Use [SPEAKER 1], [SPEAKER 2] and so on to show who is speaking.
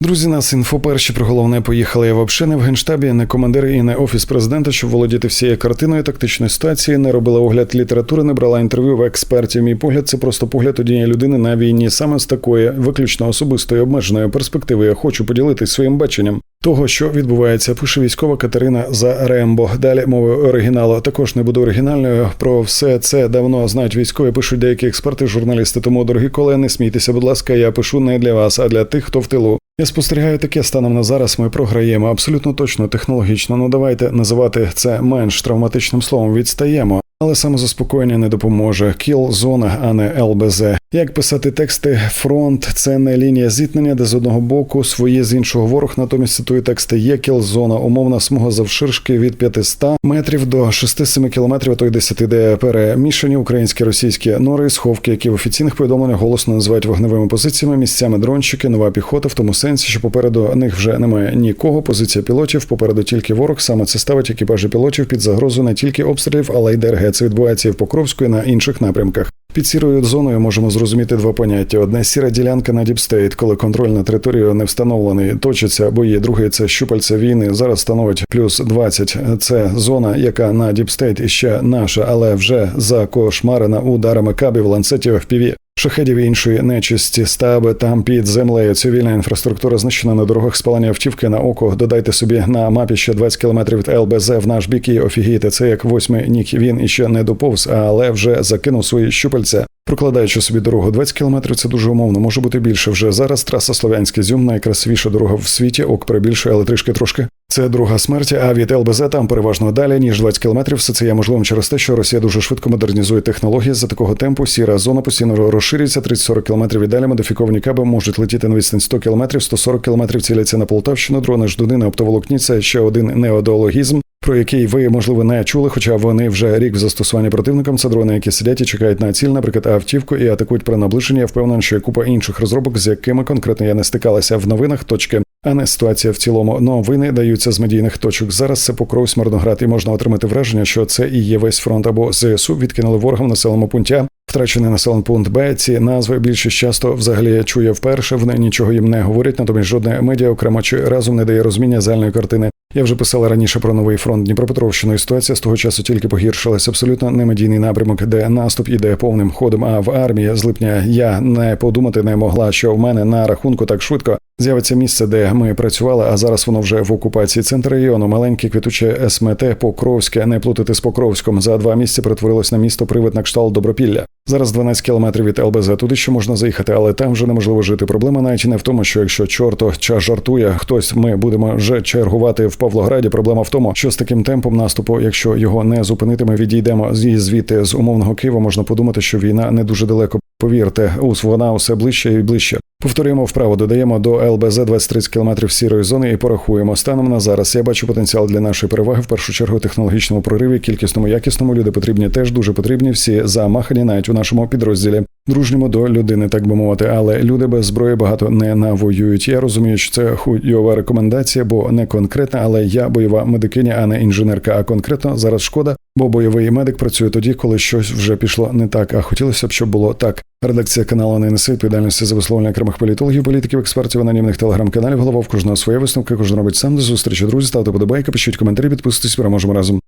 [SPEAKER 1] Друзі, нас інфо перші про головне поїхали. Я взагалі не в генштабі, не командир і не офіс президента, щоб володіти всією картиною тактичної ситуації, не робила огляд літератури, не брала інтерв'ю в експертів. Мій погляд це просто погляд однієї людини на війні. Саме з такої виключно особистої обмеженої перспективи. Я хочу поділитись своїм баченням того, що відбувається. Пише військова Катерина за Рембо. Далі мовою оригіналу. Також не буду оригінальною. Про все це давно знають військові. Пишуть деякі експерти, журналісти. Тому, дорогі колеги, не смійтеся, будь ласка, я пишу не для вас, а для тих, хто в тилу. Я спостерігаю таке станом на зараз. Ми програємо абсолютно точно технологічно. Ну давайте називати це менш травматичним словом. Відстаємо. Але самозаспокоєння не допоможе. Кіл зона, а не ЛБЗ. Як писати тексти? Фронт це не лінія зіткнення, де з одного боку своє з іншого ворог. Натомість цитую тексти. Є кіл зона, умовна смуга завширшки від 500 метрів до 6-7 кілометрів, а то й 10, де перемішані українські російські нори, сховки, які в офіційних повідомленнях голосно називають вогневими позиціями, місцями дронщики, нова піхота в тому сенсі, що попереду них вже немає нікого. Позиція пілотів, попереду тільки ворог. Саме це ставить екіпажі пілотів під загрозу не тільки обстрілів, але й ДРГ. Це відбувається і в Покровську, і на інших напрямках. Під сірою зоною можемо зрозуміти два поняття: одне сіра ділянка на діпстейт, коли контроль на територію не встановлений, точиться бо є Друге це щупальця війни. Зараз становить плюс 20. Це зона, яка на діпстейт іще наша, але вже закошмарена ударами кабів, ланцетів FPV. Шахедів іншої нечисті, стаби там під землею. Цивільна інфраструктура знищена на дорогах спалення автівки на око. Додайте собі на мапі ще 20 кілометрів від ЛБЗ в наш бік і офігієте. Це як восьмий нік. Він іще не доповз, але вже закинув свої щупальця. Прокладаючи собі дорогу 20 кілометрів, це дуже умовно, може бути більше. Вже зараз траса Слов'янський Зюм найкрасивіша дорога в світі. Ок перебільшує, але трішки трошки. Це друга смерть. А від ЛБЗ там переважно далі ніж 20 кілометрів. Все це є можливим через те, що Росія дуже швидко модернізує технології. За такого темпу сіра зона постійно розширюється 30-40 кілометрів і далі. Модифіковані каби можуть летіти на відстань 100 кілометрів, 140 кілометрів ціляться на Полтавщину. Дрони ждуни на оптоволокні. Це ще один неодеологізм. Про який ви можливо не чули, хоча вони вже рік в застосуванні противникам. Це дрони, які сидять і чекають на ціль, наприклад, автівку і атакують при наближенні. Я впевнений, що є купа інших розробок, з якими конкретно я не стикалася в новинах. Точки а не ситуація в цілому. Новини даються з медійних точок. Зараз це покров Сморноград, і можна отримати враження, що це і є весь фронт або ЗСУ відкинули ворогам в населеному пункті. Втрачений населений пункт Б. Ці назви більшість часто взагалі чує вперше. Вони нічого їм не говорять, натомість жодне медіа окремо чи разом не дає розуміння загальної картини. Я вже писала раніше про новий фронт Дніпропетровщини. і Ситуація з того часу тільки погіршилась. Абсолютно немедійний напрямок, де наступ іде повним ходом. А в армії з липня я не подумати не могла, що в мене на рахунку так швидко з'явиться місце, де ми працювали. А зараз воно вже в окупації. Центр району, маленьке квітуче СМТ Покровське, не плутати з Покровськом. За два місяці перетворилось на місто привид на кшталт Добропілля. Зараз 12 кілометрів від ЛБЗ. Туди ще можна заїхати, але там вже неможливо жити. Проблема навіть не в тому, що якщо чорто ча жартує, хтось ми будемо вже чергувати в Павлограді. Проблема в тому, що з таким темпом наступу, якщо його не зупинити, ми відійдемо звідти з умовного Києва. Можна подумати, що війна не дуже далеко. Повірте, ус вона усе ближче і ближче. Повторюємо вправо, додаємо до ЛБЗ 20-30 кілометрів сірої зони і порахуємо. Станом на зараз я бачу потенціал для нашої переваги в першу чергу технологічному прориві, кількісному, якісному. Люди потрібні теж дуже потрібні. Всі замахані навіть у нашому підрозділі. Дружньому до людини, так би мовити, але люди без зброї багато не навоюють. Я розумію, що це хуйова рекомендація, бо не конкретна, але я бойова медикиня, а не інженерка. А конкретно зараз шкода, бо бойовий медик працює тоді, коли щось вже пішло не так. А хотілося б, щоб було так. Редакція каналу не несе відповідальності за висловлення окремих політологів, політиків, експертів, анонімних телеграм-каналів. Голова в кожного своє висновки. Кожен робить сам до зустрічі. Друзі, ставте подобайки, пишіть коментарі, підписуйтесь. Переможемо разом.